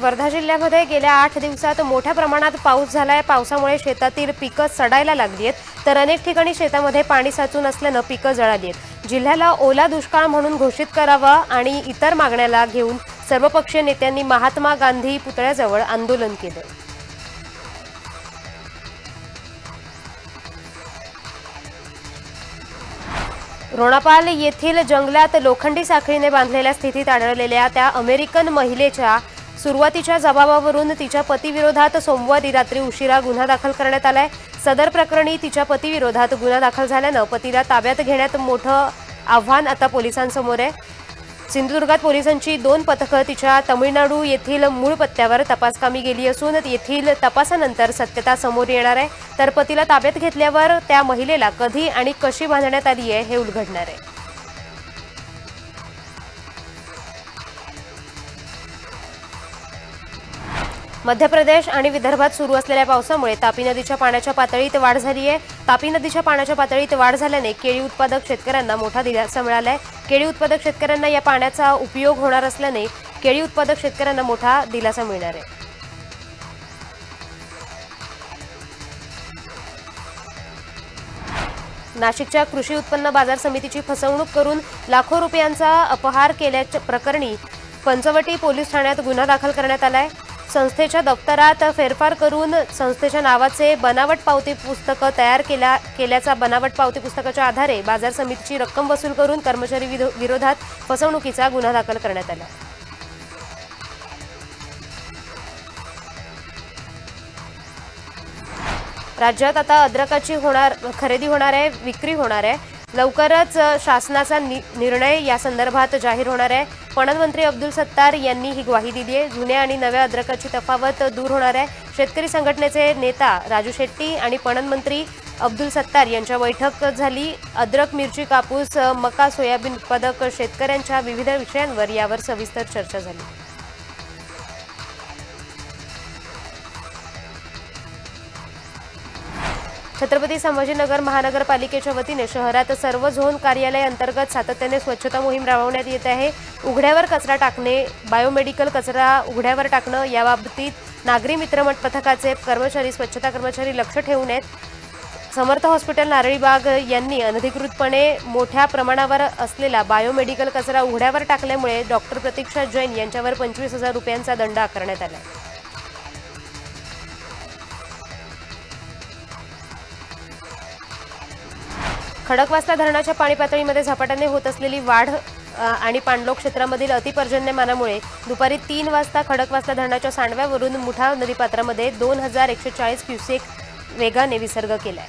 वर्धा जिल्ह्यामध्ये गेल्या आठ दिवसात मोठ्या प्रमाणात पाऊस झालाय. पावसामुळे शेतातील पिकं सडायला लागली आहेत. तर अनेक ठिकाणी शेतामध्ये पाणी साचून असल्यानं पिकं जळाली आहेत. जिल्ह्याला ओला दुष्काळ म्हणून घोषित करावा आणि इतर मागण्याला घेऊन सर्वपक्षीय नेत्यांनी महात्मा गांधी पुतळ्याजवळ आंदोलन केलं. रोणापाल येथील जंगलात लोखंडी साखळीने बांधलेल्या स्थितीत आढळलेल्या त्या अमेरिकन महिलेच्या सुरुवातीच्या जबाबावरून तिच्या पतीविरोधात सोमवारी रात्री उशिरा गुन्हा दाखल करण्यात आलाय. सदर प्रकरणी तिच्या पतीविरोधात गुन्हा दाखल झाल्यानं पतीला ताब्यात घेण्यात मोठं आव्हान आता पोलिसांसमोर आहे. सिंधुदुर्गात पोलिसांची दोन पथकं तिच्या तमिळनाडू येथील मूळ पत्त्यावर तपासकामी गेली असून येथील तपासानंतर सत्यता समोर येणार आहे. तर पतीला ताब्यात घेतल्यावर त्या महिलेला कधी आणि कशी बांधण्यात आली आहे हे उलगडणार आहे. मध्य प्रदेश आणि विदर्भात सुरू असलेल्या पावसामुळे तापी नदीच्या पाण्याच्या पातळीत वाढ झाली आहे. तापी नदीच्या पाण्याच्या पातळीत वाढ झाल्याने केळी उत्पादक शेतकऱ्यांना मोठा दिलासा मिळाला आहे केळी उत्पादक शेतकऱ्यांना या पाण्याचा उपयोग होणार असल्याने केळी उत्पादक शेतकऱ्यांना मोठा दिलासा मिळणार आहे. नाशिकच्या कृषी उत्पन्न बाजार समितीची फसवणूक करून लाखो रुपयांचा अपहार केल्याच्या प्रकरणी पंचवटी पोलीस ठाण्यात गुन्हा दाखल करण्यात आलाय. संस्थेच्या दप्तरात फेरफार करून संस्थेच्या नावाचे बनावट पावती पुस्तकं तयार केल्या केल्याचा बनावट पावती पुस्तकाच्या आधारे बाजार समितीची रक्कम वसूल करून कर्मचारी विरो- विरोधात फसवणुकीचा गुन्हा दाखल करण्यात आला. राज्यात आता अद्रकाची होणार खरेदी होणार आहे विक्री होणार आहे. लवकरच शासनाचा नि- निर्णय या संदर्भात जाहीर होणार आहे. पणन मंत्री अब्दुल सत्तार यांनी ही ग्वाही दिली आहे. जुन्या आणि नव्या अद्रकाची तफावत दूर होणार आहे. शेतकरी संघटनेचे नेता राजू शेट्टी आणि पणन मंत्री अब्दुल सत्तार यांच्या बैठक झाली. अद्रक मिरची कापूस मका सोयाबीन उत्पादक शेतकऱ्यांच्या विविध विषयांवर यावर सविस्तर चर्चा झाली. छत्रपती संभाजीनगर महानगरपालिकेच्या वतीने शहरात सर्व झोन कार्यालय अंतर्गत सातत्याने स्वच्छता मोहीम राबवण्यात येत आहे. उघड्यावर कचरा टाकणे बायोमेडिकल कचरा उघड्यावर टाकणं याबाबतीत नागरी मित्रमट पथकाचे कर्मचारी स्वच्छता कर्मचारी लक्ष ठेवून आहेत. समर्थ हॉस्पिटल नारळीबाग यांनी अनधिकृतपणे मोठ्या प्रमाणावर असलेला बायोमेडिकल कचरा उघड्यावर टाकल्यामुळे डॉक्टर प्रतीक्षा जैन यांच्यावर पंचवीस हजार रुपयांचा दंड आकारण्यात आला खडकवासला धरणाच्या पाणी पातळीमध्ये झपाट्याने होत असलेली वाढ आणि पाणलोक क्षेत्रामधील अतिपर्जन्यमानामुळे दुपारी तीन वाजता खडकवासला धरणाच्या सांडव्यावरून मुठा नदीपात्रामध्ये दोन हजार एकशे चाळीस क्युसेक वेगाने विसर्ग केलाय.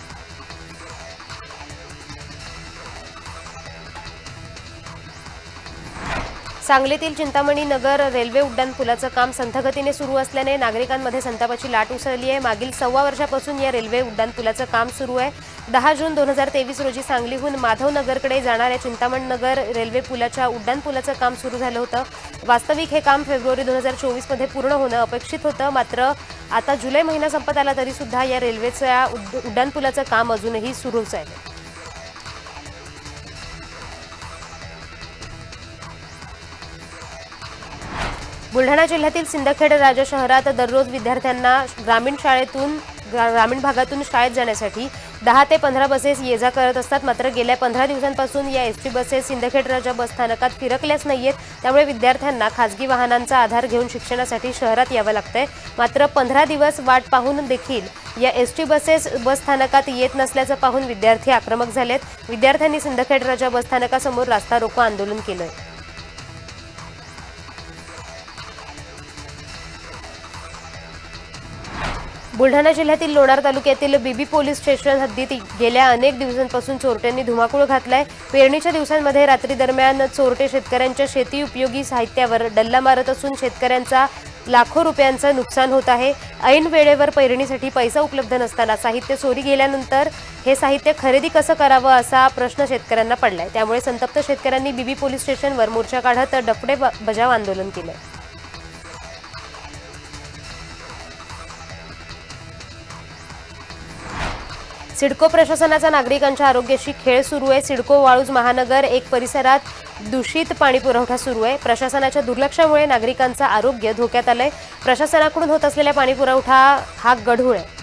सांगलीतील चिंतामणी नगर रेल्वे उड्डाण पुलाचं काम संथगतीने सुरू असल्याने नागरिकांमध्ये संतापाची लाट उसळली आहे. मागील सव्वा वर्षापासून या रेल्वे उड्डाण पुलाचं काम सुरू आहे. दहा जून दोन हजार तेवीस रोजी सांगलीहून माधवनगरकडे जाणाऱ्या चिंतामण नगर रेल्वे पुलाच्या उड्डाण पुलाचं काम सुरू झालं होतं. वास्तविक हे काम फेब्रुवारी दोन हजार चोवीसमध्ये पूर्ण होणं अपेक्षित होतं. मात्र आता जुलै महिना संपत आला तरीसुद्धा या रेल्वेच्या उड्डाण पुलाचं काम अजूनही सुरूच आहे. बुलढाणा जिल्ह्यातील सिंदखेड राजा शहरात दररोज विद्यार्थ्यांना ग्रामीण शाळेतून ग्रा- ग्रामीण भागातून शाळेत जाण्यासाठी दहा ते पंधरा बसेस ये जा करत असतात. मात्र गेल्या पंधरा दिवसांपासून या S T buses Sindkhed Raja bus स्थानकात फिरकल्याच नाहीयेत. त्यामुळे विद्यार्थ्यांना खासगी वाहनांचा आधार घेऊन शिक्षणासाठी शहरात यावं लागतंय. मात्र पंधरा दिवस वाट पाहून देखील या एस टी बसेस बस स्थानकात येत नसल्याचं पाहून विद्यार्थी आक्रमक झालेत. विद्यार्थ्यांनी सिंदखेड राजा बस स्थानकासमोर रास्ता रोको आंदोलन केलंय. बुलढाणा जिल्ह्यातील लोणार तालुक्यातील बीबी पोलीस स्टेशन हद्दीत गेल्या अनेक दिवसांपासून चोरट्यांनी धुमाकूळ घातलाय. पेरणीच्या दिवसांमध्ये रात्री दरम्यान चोरटे शेतकऱ्यांच्या शेती उपयोगी साहित्यावर डल्ला मारत असून शेतकऱ्यांचा लाखो रुपयांचं नुकसान होत आहे. ऐन वेळेवर पेरणीसाठी पैसा उपलब्ध नसताना साहित्य चोरी गेल्यानंतर हे साहित्य खरेदी कसं करावं असा प्रश्न शेतकऱ्यांना पडलाय. त्यामुळे संतप्त शेतकऱ्यांनी बीबी पोलीस स्टेशनवर मोर्चा काढत डफडे ब- बजाव आंदोलन केलंय. सिडको प्रशासनाचा नागरिकांच्या आरोग्याशी खेळ सुरू आहे. सिडको वाळूज महानगर एक परिसरात दूषित पाणी पुरवठा सुरू आहे. प्रशासनाच्या दुर्लक्षामुळे नागरिकांचं आरोग्य धोक्यात आलंय. प्रशासनाकडून होत असलेला पाणी पुरवठा हा गढूळ आहे.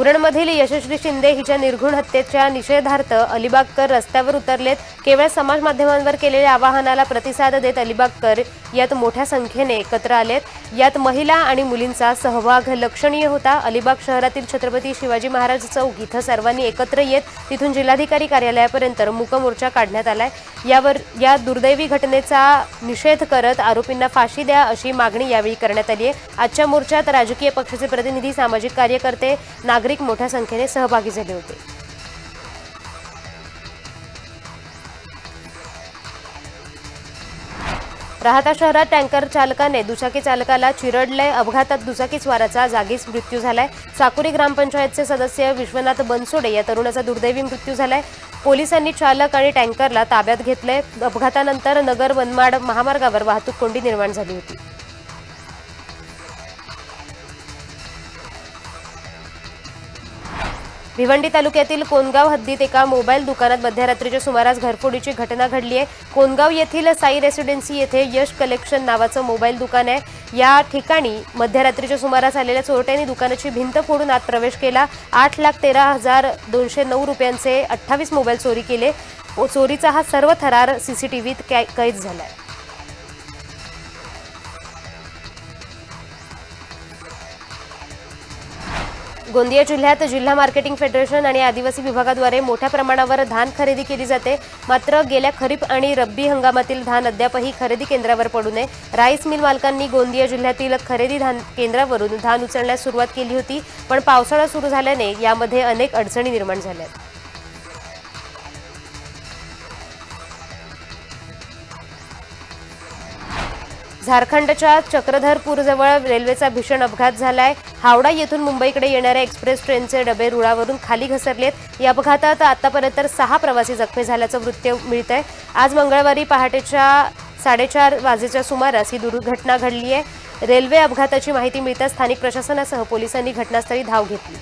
उरणमधील यशस्वी शिंदे हिच्या निर्घुण हत्येच्या निषेधार्थ अलिबागकर रस्त्यावर उतरलेत. केवळ समाज माध्यमांवर केलेल्या आवाहनाला प्रतिसाद देत अलिबागकर यात मोठ्या संख्येने एकत्र आलेत. यात महिला आणि मुलींचा सहभाग लक्षणीय होता. अलिबाग शहरातील छत्रपती शिवाजी महाराज चौक इथं सर्वांनी एकत्र येत तिथून जिल्हाधिकारी कार्यालयापर्यंत मूक मोर्चा काढण्यात आलाय. यावर या दुर्दैवी घटनेचा निषेध करत आरोपींना फाशी द्या अशी मागणी यावेळी करण्यात आली आहे आजच्या मोर्चात राजकीय पक्षाचे प्रतिनिधी सामाजिक कार्यकर्ते नागरिक मोठ्या संख्येने सहभागी झाले होते. राहता शहरात टँकर चालकाने दुचाकी चालकाला चिरडलंय अपघातात दुचाकी स्वाराचा जागीच मृत्यू झालाय. साकुरी ग्रामपंचायतचे सदस्य विश्वनाथ बनसोडे या तरुणाचा दुर्दैवी मृत्यू झालाय. पोलिसांनी चालक आणि टँकरला ताब्यात घेतलंय. अपघातानंतर नगर वनमाड महामार्गावर वाहतूक कोंडी निर्माण झाली होती. भिवंडी तालुक्यातील कोनगाव हद्दीत एका मोबाईल दुकानात मध्यरात्रीच्या सुमारास घरफोडीची घटना घडली आहे. कोनगाव येथील साई रेसिडेन्सी येथे यश कलेक्शन नावाचं मोबाईल दुकान आहे. या ठिकाणी मध्यरात्रीच्या सुमारास आलेल्या चोरट्यांनी दुकानाची भिंत फोडून आत प्रवेश केला. आठ लाख तेरा हजार दोनशे नऊ रुपयांचे अठ्ठावीस मोबाईल चोरी केले. चोरीचा हा सर्व थरार सीसीटीव्हीत कै कैद आहे गोंदिया जिल्ह्यात जिल्हा मार्केटिंग फेडरेशन आणि आदिवासी विभागाद्वारे मोठ्या प्रमाणावर धान खरेदी केली जाते. मात्र गेल्या खरीप आणि रब्बी हंगामातील धान अद्यापही खरेदी केंद्रावर पडू नये. राईस मिल मालकांनी गोंदिया जिल्ह्यातील खरेदी धान केंद्रावरून धान उचलण्यास सुरुवात केली होती पण पावसाळा सुरू झाल्याने यामध्ये अनेक अडचणी निर्माण झाल्या झारखंडच्या चक्रधरपूरजवळ रेल्वेचा भीषण अपघात झालाय. हावडा येथून मुंबईकडे येणाऱ्या एक्सप्रेस ट्रेनचे डबे रुळावरून खाली घसरलेत. या अपघातात आतापर्यंत सहा प्रवासी जखमी झाल्याचं वृत्त मिळतंय. आज मंगळवारी पहाटेच्या साडेचार वाजेच्या सुमारास ही दुर्घटना घडली आहे रेल्वे अपघाताची माहिती मिळताच स्थानिक प्रशासनासह पोलिसांनी घटनास्थळी धाव घेतली.